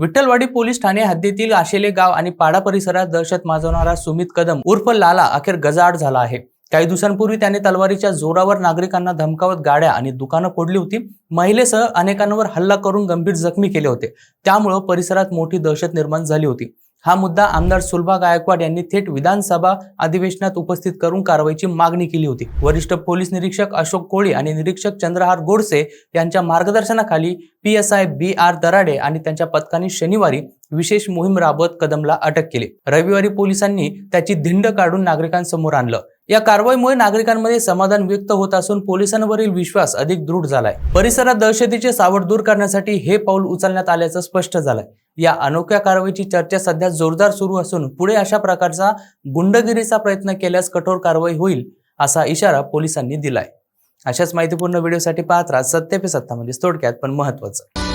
Vitthalwadi police Thane हद्दीतील आशेले गाव आणि पाडा परिसरात दहशत माजवणारा सुमित कदम उर्फ लाला अखेर गजाआड झाला आहे. काही दिवसांपूर्वी त्याने तलवारीच्या जोरावर नागरिकांना धमकावत गाड्या आणि दुकानं फोडली होती. महिलेसह अनेकांवर हल्ला करून गंभीर जखमी केले होते. त्यामुळं परिसरात मोठी दहशत निर्माण झाली होती. हा मुद्दा आमदार सुलभा गायकवाड यांनी थेट विधानसभा अधिवेशनात उपस्थित करून कारवाईची मागणी केली होती. वरिष्ठ पोलीस निरीक्षक अशोक कोळी आणि निरीक्षक चंद्रहार गोडसे यांच्या मार्गदर्शनाखाली P S I B R Darade आणि त्यांच्या पथकाने शनिवारी विशेष मोहीम राबवत कदमला अटक केली. रविवारी पोलिसांनी त्याची धिंड काढून नागरिकांसमोर आणलं. या कारवाईमुळे नागरिकांमध्ये समाधान व्यक्त होत असून पोलिसांवरील विश्वास अधिक दृढ झालाय. परिसरात दहशतीचे सावट दूर करण्यासाठी हे पाऊल उचलण्यात आल्याचं स्पष्ट झालंय. या अनोख्या कारवाईची चर्चा सध्या जोरदार सुरू असून पुढे अशा प्रकारचा गुंडगिरीचा प्रयत्न केल्यास कठोर कारवाई होईल असा इशारा पोलिसांनी दिलाय. अशाच माहितीपूर्ण व्हिडिओसाठी पाहत राहा सत्य पे सत्ता म्हणजे थोडक्यात पण महत्वाचं